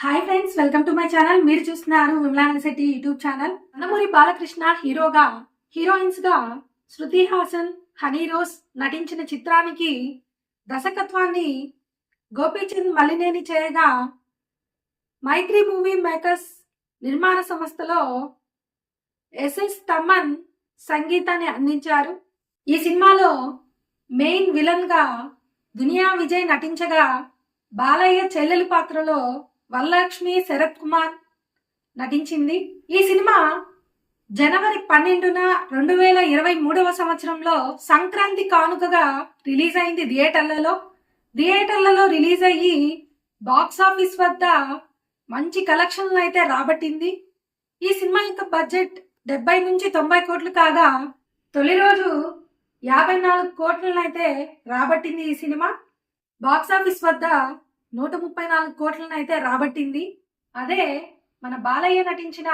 Hi friends welcome to my channel మీరు చూస్తున్నారు విమలాన శెట్టి యూట్యూబ్ ఛానల్ అన్నమూరి బాలకృష్ణ హీరోగా హీరోయిన్స్గా శృతి హాసన్ హనీ రోజ్ నటించిన చిత్రానికి దర్శకత్వాన్ని గోపీచంద్ మలినేని చేయగా మైత్రి మూవీ మేకర్స్ నిర్మాణ సంస్థలో ఎస్ఎస్ తమన్ సంగీతాన్ని అందించారు. ఈ సినిమాలో మెయిన్ విలన్గా దునియా విజయ్ నటించగా బాలయ్య చెల్లెలి పాత్రలో వరలక్ష్మి శరత్ కుమార్ నటించింది. ఈ సినిమా జనవరి పన్నెండున రెండు వేల ఇరవై మూడవ సంవత్సరంలో సంక్రాంతి కానుకగా రిలీజ్ అయింది థియేటర్లలో. థియేటర్లలో రిలీజ్ అయ్యి బాక్స్ ఆఫీస్ వద్ద మంచి కలెక్షన్లు అయితే రాబట్టింది. ఈ సినిమా యొక్క బడ్జెట్ డెబ్బై నుంచి తొంభై కోట్లు కాగా తొలి రోజు యాభై నాలుగు కోట్లను అయితే రాబట్టింది ఈ సినిమా. బాక్స్ ఆఫీస్ వద్ద నూట ముప్పై నాలుగు కోట్లను అయితే రాబట్టింది. అదే మన బాలయ్య నటించిన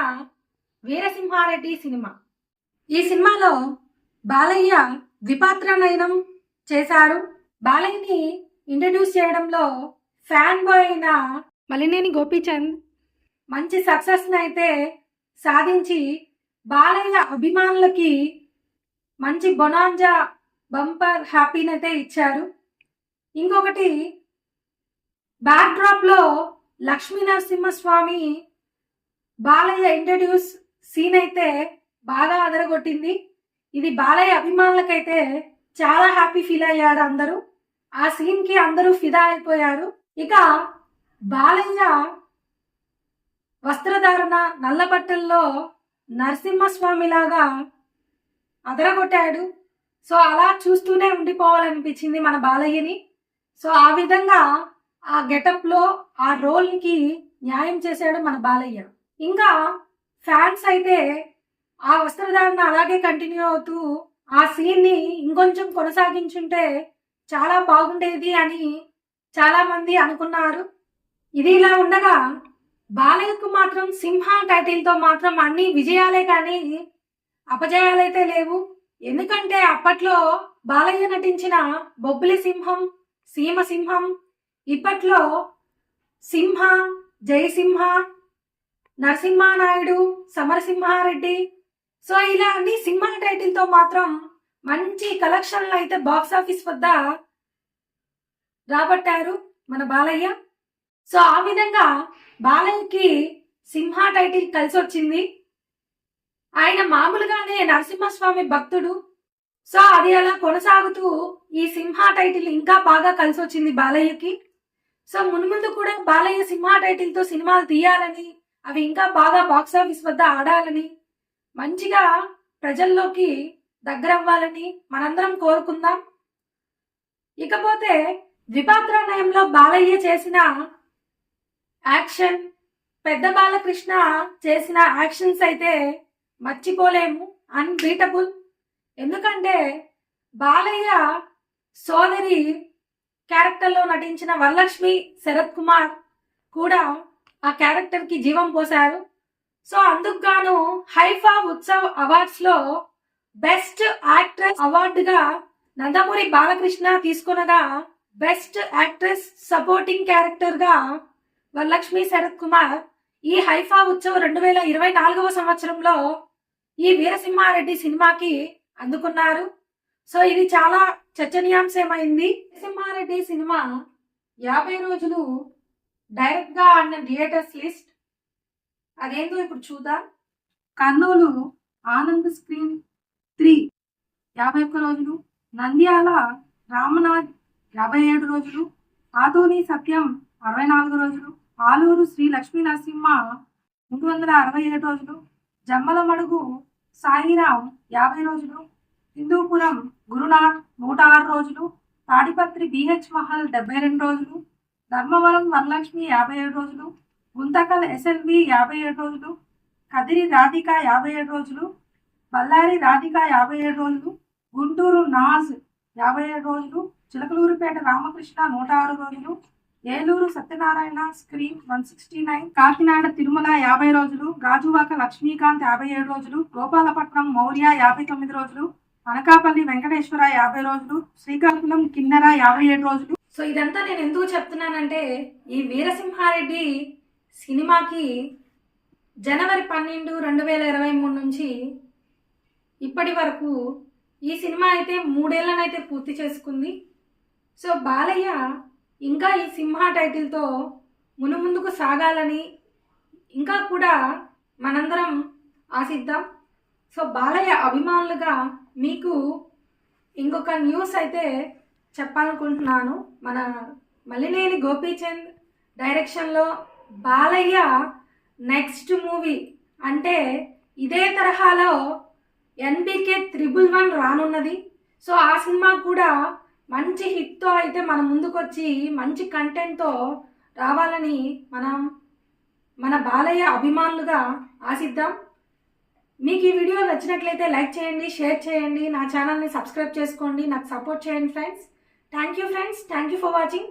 వీరసింహారెడ్డి సినిమా. ఈ సినిమాలో బాలయ్య ద్విపాత్ర నయనం చేశారు. బాలయ్యని ఇంట్రడ్యూస్ చేయడంలో ఫ్యాన్ బాయ్ అయిన మలినేని గోపీచంద్ మంచి సక్సెస్ని అయితే సాధించి బాలయ్య అభిమానులకి మంచి బొనాంజా బంపర్ హ్యాపీని అయితే ఇచ్చారు. ఇంకొకటి బ్యాక్ డ్రాప్లో లక్ష్మీ నరసింహస్వామి బాలయ్య ఇంట్రడ్యూస్ సీన్ అయితే బాగా అదరగొట్టింది. ఇది బాలయ్య అభిమానులకైతే చాలా హ్యాపీ ఫీల్ అయ్యారు అందరూ. ఆ సీన్కి అందరూ ఫిదా అయిపోయారు. ఇక బాలయ్య వస్త్రధారణ నల్ల బట్టల్లో నరసింహస్వామి లాగా అదరగొట్టాడు. సో అలా చూస్తూనే ఉండిపోవాలనిపించింది మన బాలయ్యని. సో ఆ విధంగా ఆ గెటప్లో ఆ రోల్కి న్యాయం చేశాడు మన బాలయ్య. ఇంకా ఫ్యాన్స్ అయితే ఆ వస్త్రధారణ అలాగే కంటిన్యూ అవుతూ ఆ సీన్ని ఇంకొంచెం కొనసాగించుంటే చాలా బాగుండేది అని చాలామంది అనుకున్నారు. ఇది ఇలా ఉండగా బాలయ్యకు మాత్రం సింహ టైటిల్తో మాత్రం అన్ని విజయాలే కానీ అపజయాలైతే లేవు. ఎందుకంటే అప్పట్లో బాలయ్య నటించిన బొబ్బిలి సింహం సీమ సింహం ఇప్పట్లో సింహ జయసింహ నరసింహానాయుడు సమరసింహారెడ్డి. సో ఇలా అన్ని సింహ టైటిల్తో మాత్రం మంచి కలెక్షన్లు అయితే బాక్స్ ఆఫీస్ వద్ద రాబట్టారు మన బాలయ్య. సో ఆ విధంగా బాలయ్యకి సింహ టైటిల్ కలిసి వచ్చింది. ఆయన మామూలుగానే నరసింహస్వామి భక్తుడు. సో అది అలా కొనసాగుతూ ఈ సింహ టైటిల్ ఇంకా బాగా కలిసి వచ్చింది బాలయ్యకి. సో మున్ముందు కూడా బాలయ్య సింహ టైటిల్తో సినిమాలు తీయాలని అవి ఇంకా బాగా బాక్స్ ఆఫీస్ వద్ద ఆడాలని మంచిగా ప్రజల్లోకి దగ్గర అవ్వాలని మనందరం కోరుకుందాం. ఇకపోతే ద్విపాత్రానయంలో బాలయ్య చేసిన యాక్షన్ పెద్ద బాలకృష్ణ చేసిన యాక్షన్స్ అయితే మర్చిపోలేము అన్బీటబుల్ ఎందుకంటే బాలయ్య సోదరి క్యారెక్టర్లో నటించిన వరలక్ష్మి శరత్ కుమార్ కూడా ఆ క్యారెక్టర్కి జీవం పోశారు. సో అందుకు గాను హైఫా ఉత్సవ్ అవార్డ్స్లో బెస్ట్ యాక్ట్రెస్ అవార్డుగా నందమూరి బాలకృష్ణ తీసుకునగా బెస్ట్ యాక్ట్రెస్ సపోర్టింగ్ క్యారెక్టర్గా వరలక్ష్మి శరత్ కుమార్ ఈ హైఫా ఉత్సవ్ రెండు వేల ఇరవై నాలుగవ సంవత్సరంలో ఈ వీరసింహారెడ్డి సినిమాకి అందుకున్నారు. సో ఇది చాలా చర్చనీయాంశమైంది. నరసింహారెడ్డి సినిమా యాభై రోజులు డైరెక్ట్గా ఆడిన థియేటర్స్ లిస్ట్. అదేందో ఇప్పుడు చూద్దాం. కర్నూలు ఆనంద్ స్క్రీన్ త్రీ యాభై ఒక్క రోజులు. నంద్యాల రామనాథ్ యాభై ఏడు రోజులు. ఆదోని సత్యం అరవై నాలుగు రోజులు. ఆలూరు శ్రీ లక్ష్మీ నరసింహ మూడు వందల అరవై ఏడు రోజులు. జమ్మలమడుగు సాయిరాం యాభై రోజులు. హిందూపురం గురునాథ్ నూట ఆరు రోజులు తాడిపత్రి బిహెచ్ మహల్ డెబ్బై రెండు రోజులు ధర్మవరం వరలక్ష్మి యాభై ఏడు రోజులు గుంతకల్ ఎస్ఎల్వి యాభై ఏడు రోజులు కదిరి రాధిక యాభై ఏడు రోజులు బళ్ళారి రాధిక యాభై ఏడు రోజులు గుంటూరు నాజ్ యాభై ఏడు రోజులు చిలకలూరుపేట రామకృష్ణ నూట ఆరు రోజులు Eluru Satyanarayana screen one sixty nine Kakinada Tirumala యాభై రోజులు గాజువాక లక్ష్మీకాంత్ యాభై ఏడు రోజులు గోపాలపట్నం మౌర్య యాభై తొమ్మిది రోజులు అనకాపల్లి వెంకటేశ్వర యాభై రోజులు శ్రీకాకుళం కిన్నెర యాభై ఏడు రోజులు. సో ఇదంతా నేను ఎందుకు చెప్తున్నానంటే ఈ వీరసింహారెడ్డి సినిమాకి జనవరి పన్నెండు రెండు వేల ఇరవై మూడు నుంచి ఇప్పటి వరకు ఈ సినిమా అయితే మూడేళ్ళనైతే పూర్తి చేసుకుంది. సో బాలయ్య ఇంకా ఈ సింహ టైటిల్తో మునుముందుకు సాగాలని ఇంకా కూడా మనందరం ఆశిద్దాం. సో బాలయ్య అభిమానులుగా మీకు ఇంకొక న్యూస్ అయితే చెప్పాలనుకుంటున్నాను. మన మల్లినేని గోపీచంద్ డైరెక్షన్లో బాలయ్య నెక్స్ట్ మూవీ అంటే ఇదే తరహాలో ఎన్బికే త్రిబుల్ వన్ రానున్నది. సో ఆ సినిమా కూడా మంచి హిట్తో అయితే మన ముందుకొచ్చి మంచి కంటెంట్తో రావాలని మనం మన బాలయ్య అభిమానులుగా ఆశిద్దాం. మీకు ఈ వీడియో నచ్చినట్లయితే లైక్ చేయండి షేర్ చేయండి నా ఛానల్ని సబ్స్క్రైబ్ చేసుకోండి నాకు సపోర్ట్ చేయండి friends. Thank you friends thank you for watching